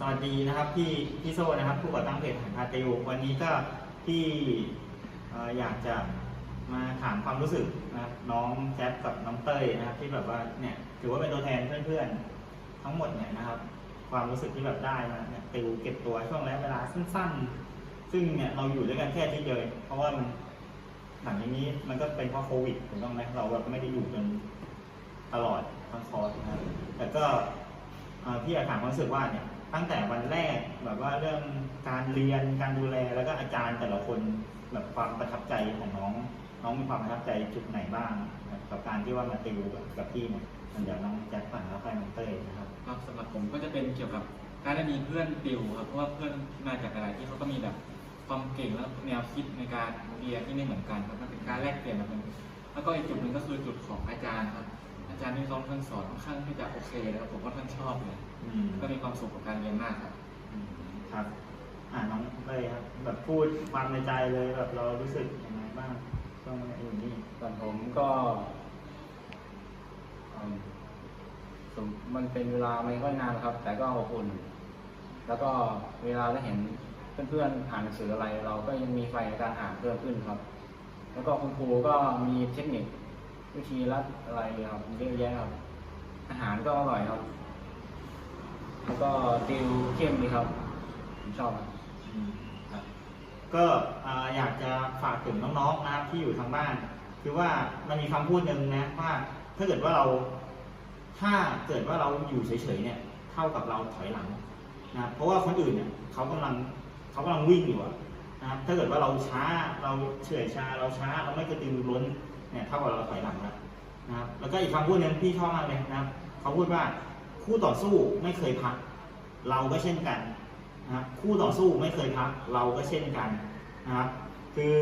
สวัสดีนะครับพี่พี่โซนะครับผู้ก่อตั้งเพจหันพาติววันนี้ก็พี่อยากจะมาถามความรู้สึกนะครับน้องแจ๊บกับน้องเต้ยนะครับที่แบบว่าเนี่ยถือว่าเป็นตัวแทนเพื่อนๆ ทั้งหมดเนี่ยนะครับ ความรู้สึกที่แบบได้มาเนี่ยติวเก็บตัวช่วงระยะเวลาสั้นๆ ซึ่งเนี่ยเราอยู่ด้วยกันแค่ที่เดียวเอเพราะว่ามันหลังจากนี้มันก็เป็นเพราะโควิดถูกต้องไหมเราแบบไม่ได้อยู่จนตลอดทั้งคอร์สนะครับแต่ก็พี่อยากถามความรู้สึกว่าเนี่ย ตั้งแต่วันแรกแบบว่าเรื่องการเรียนการดูแลแล้วก็อาจารย์แต่ละคนแบบความประทับใจของน้อง น้องมีความประทับใจจุดไหนบ้างกับการที่ว่ามาติวกับกับพี่เนี่ยเดี๋ยวน้องแจ็คก่อนแล้วค่อยน้องเต้ยนะครับครับสำหรับผมก็จะเป็นเกี่ยวกับการได้มีเพื่อนติวครับเพราะว่าเพื่อนมาจากอะไรที่เขาก็มีแบบความเก่งและแนวคิดในการเรียนที่ไม่เหมือนกันครับมันเป็นการแลกเปลี่ยนแบบนึงแล้วก็อีกจุดหนึ่งก็คือจุดของอาจารย์ครับ อาจารย์ที่เขาท่านสอนค่อนข้างที่จะโอเคแล้วผมก็ท่านชอบเลยอืมก็มีความสุขกับการเรียนมากครับ อืมครับ อ่าน้องเต้ยครับ แบบพูดความในใจเลยแบบเรารู้สึกยังไงบ้างช่วงอยู่นี่ส่วนผมก็อืมสมมันเป็นเวลาไม่ค่อยนานครับ แต่ก็อบอุ่น แล้วก็เวลาได้เห็นเพื่อนๆอ่านหนังสืออะไร เราก็ยังมีไฟในการอ่านเพิ่มขึ้นครับ แล้วก็คุณครูก็มีเทคนิค วิธีรัดอะไรครับเยอะแยะครับ อาหารก็อร่อยครับ แล้วก็ติวเข้มดีครับ ผมชอบครับ อืมครับก็อ่าอยากจะฝากถึงน้องๆนะครับที่อยู่ทางบ้าน คือว่ามันมีคำพูดหนึ่งนะว่าถ้าเกิดว่าเรา ถ้าเกิดว่าเราอยู่เฉยๆเนี่ย เท่ากับเราถอยหลังนะครับเพราะว่าคนอื่นเนี่ยเขากำลังเขากำลังวิ่งอยู่อะนะครับถ้าเกิดว่าเราช้าเราเฉื่อยชาเราช้าเราไม่กระตือรือร้น เนี่ยเท่ากับเราถอยหลังแล้วนะครับแล้วก็อีกคำพูดหนึงพี่ชอบมากเลยนะครับเขาพูดว่าคู่ต่อสู้ไม่เคยพัก เราก็เช่นกันนะครับคู่ต่อสู้ไม่เคยพัก เราก็เช่นกันนะครับคือ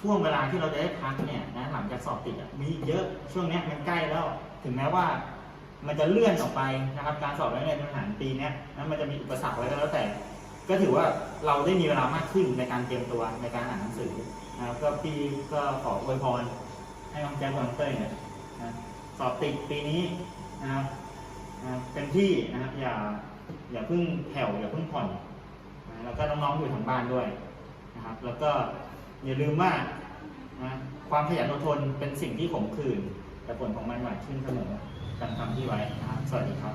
ช่วงเวลาที่เราจะได้พักเนี่ยนะหลังจากสอบติดมีเยอะช่วงนี้มันใกล้แล้ว ถึงแม้ว่ามันจะเลื่อนออกไปนะครับ การสอบนักเรียนทหารปีนี้นะมันจะมีอุปสรรคอะไรก็แล้วแต่ ก็ถือว่าเราได้มีเวลามากขึ้นในการเตรียมตัวในการอ่านหนังสือนะครับก็ปีก็ขออวยพรให้น้องแจ็คกับน้องเต้ยเนี่ยนะสอบติดปีนี้นะครับเต็มที่นะครับอย่าอย่าเพิ่งแผ่วอย่าเพิ่งผ่อนนะแล้วก็น้องๆอยู่ทางบ้านด้วยนะครับ แล้วก็อย่าลืมว่านะความขยันอดทนเป็นสิ่งที่ขมขื่นแต่ผลของมันหวานชื่นเสมอกันคำที่ไว้นะครับ สวัสดีครับ